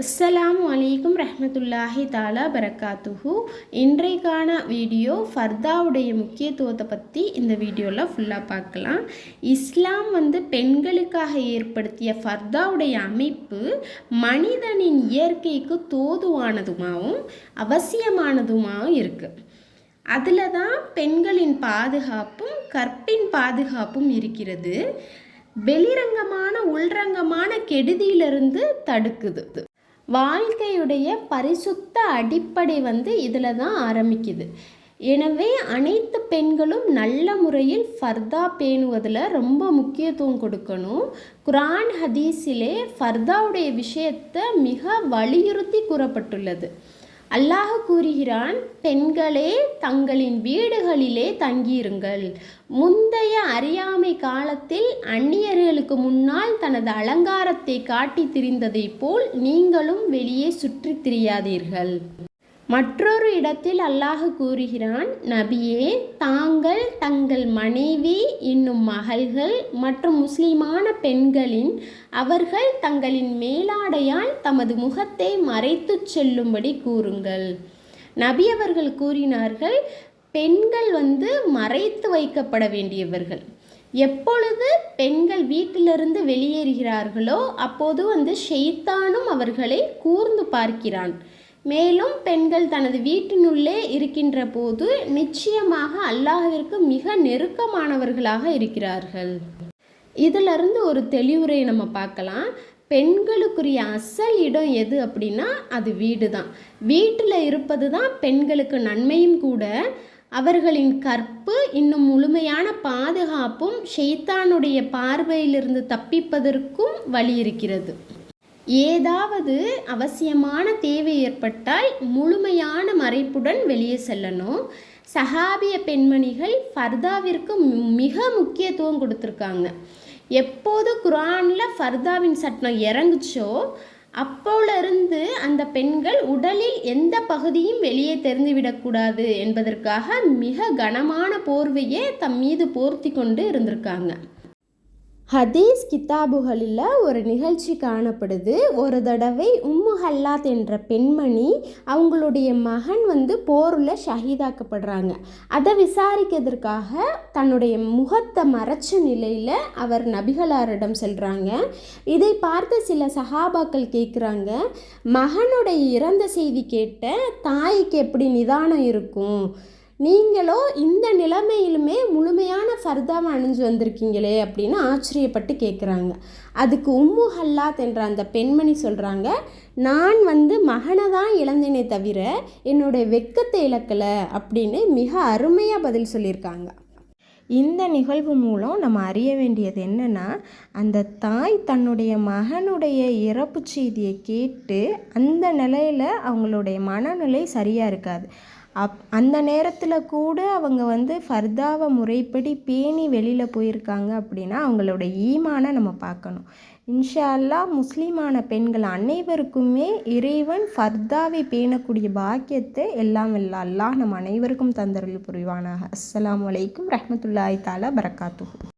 அஸ்ஸலாமு அலைக்கும் ரஹமத்துல்லாஹி தாலா பரக்காத்துஹு. இன்றைக்கான வீடியோ ஃபர்தாவுடைய முக்கியத்துவத்தை பற்றி இந்த வீடியோவில் ஃபுல்லாக பார்க்கலாம். இஸ்லாம் வந்து பெண்களுக்காக ஏற்படுத்திய ஃபர்தாவுடைய அமைப்பு மனிதனின் இயற்கைக்கு தோதுவானதுமாகவும் அவசியமானதுமாகவும் இருக்குது அதில் தான் பெண்களின் பாதுகாப்பும் கற்பின் பாதுகாப்பும் இருக்கிறது. வெளிரங்கமான உள்ரங்கமான கெடுதியிலிருந்து தடுக்குது வாழ்க்கையுடைய பரிசுத்த அடிப்படை வந்து இதில் தான் ஆரம்பிக்குது. எனவே அனைத்து பெண்களும் நல்ல முறையில் ஃபர்தா பேணுவதில் ரொம்ப முக்கியத்துவம் கொடுக்கணும். குரான் ஹதீஸிலே ஃபர்தாவுடைய விஷயத்தை மிக வலியுறுத்தி கூறப்பட்டுள்ளது. அல்லாஹ் கூறுகிறான் பெண்களே தங்களின் வீடுகளிலே தங்கியிருங்கள். முந்தைய அறியாமை காலத்தில் அந்நியர்களுக்கு முன்னால் தனது அலங்காரத்தை காட்டி திரிந்ததைப் போல் நீங்களும் வெளியே சுற்றித் திரியாதீர்கள். மற்றொரு இடத்தில் அல்லாஹ் கூறுகிறான் நபியே தாங்கள் தங்கள் மனைவி இன்னும் மகள்கள் மற்றும் முஸ்லிமான பெண்களின் அவர்கள் தங்களின் மேலாடையால் தமது முகத்தை மறைத்து செல்லும்படி கூறுங்கள். நபி அவர்கள் கூறினார்கள் பெண்கள் வந்து மறைத்து வைக்கப்பட வேண்டியவர்கள். எப்பொழுது பெண்கள் வீட்டிலிருந்து வெளியேறுகிறார்களோ அப்போது வந்து ஷெய்தானும் அவர்களை கூர்ந்து பார்க்கிறான். மேலும் பெண்கள் தனது வீட்டினுள்ளே இருக்கின்ற போது நிச்சயமாக அல்லாஹிற்கு மிக நெருக்கமானவர்களாக இருக்கிறார்கள். இதிலிருந்து ஒரு தெளிவுரை நம்ம பார்க்கலாம். பெண்களுக்குரிய அசல் இடம் எது அப்படின்னா அது வீடு தான் வீட்டில் இருப்பது தான் பெண்களுக்கு நன்மையும் கூட. அவர்களின் கற்பு இன்னும் முழுமையான பாதுகாப்பும் ஷெய்தானுடைய பார்வையிலிருந்து தப்பிப்பதற்கும் வழி இருக்கிறது. ஏதாவது அவசியமான தேவை ஏற்பட்டால் முழுமையான மறைப்புடன் வெளியே செல்லணும். சஹாபிய பெண்மணிகள் ஃபர்தாவிற்கு மிக முக்கியத்துவம் கொடுத்துருக்காங்க. எப்போது குரானில் ஃபர்தாவின் சட்டம் இறங்குச்சோ அப்போலிருந்து அந்த பெண்கள் உடலில் எந்த பகுதியும் வெளியே தெரிந்துவிடக்கூடாது என்பதற்காக மிக கனமான போர்வையே தம் மீது போர்த்தி கொண்டு இருந்திருக்காங்க. ஹதீஸ் கித்தாபுகளில் ஒரு நிகழ்ச்சி காணப்படுது. ஒரு தடவை உம்மு ஹல்லாத் என்ற பெண்மணி அவங்களுடைய மகன் வந்து போரில் ஷஹீதாக்கப்படுறாங்க. அதை விசாரிக்கிறதுக்காக தன்னுடைய முகத்தை மறைச்ச நிலையில் அவர் நபிகளாரிடம் செல்கிறாங்க இதை பார்த்து சில சஹாபாக்கள் கேட்குறாங்க மகனுடைய இறந்த செய்தி கேட்ட தாய்க்கு எப்படி நிதானம் இருக்கும்? நீங்களோ இந்த நிலம் முழுமையான அணிஞ்சு வந்திருக்கீங்களே அப்படின்னு ஆச்சரியப்பட்டு கேட்குறாங்க அதுக்கு உம்மு ஹல்லாத் என்ற அந்த பெண்மணி சொல்கிறாங்க நான் வந்து மகனை தான் இழந்தேனே தவிர என்னுடைய வெக்கத்தை இழக்கலை அப்படின்னு மிக அருமையாக பதில் சொல்லியிருக்காங்க. இந்த நிகழ்வு மூலம் நம்ம அறிய வேண்டியது என்னென்னா அந்த தாய் தன்னுடைய மகனுடைய இறப்பு செய்தியை கேட்டு அந்த நிலையில் அவங்களுடைய மனநிலை சரியாக இருக்காது. அப் அந்த நேரத்தில் கூட அவங்க வந்து ஃபர்தாவை முறைப்படி பேணி வெளியில் போயிருக்காங்க அப்படின்னா அவங்களோட ஈமானை நம்ம பார்க்கணும். இன்ஷா அல்லா முஸ்லீமான பெண்கள் அனைவருக்குமே இறைவன் ஃபர்தாவை பேணக்கூடிய பாக்கியத்தை எல்லாம் இல்லா அல்லாஹ் நம் அனைவருக்கும் தந்தருள் புரிவானாக. அஸ்லாம் வலைக்கும் ரஹமத்துல்லாய் தாலா பரக்காத்து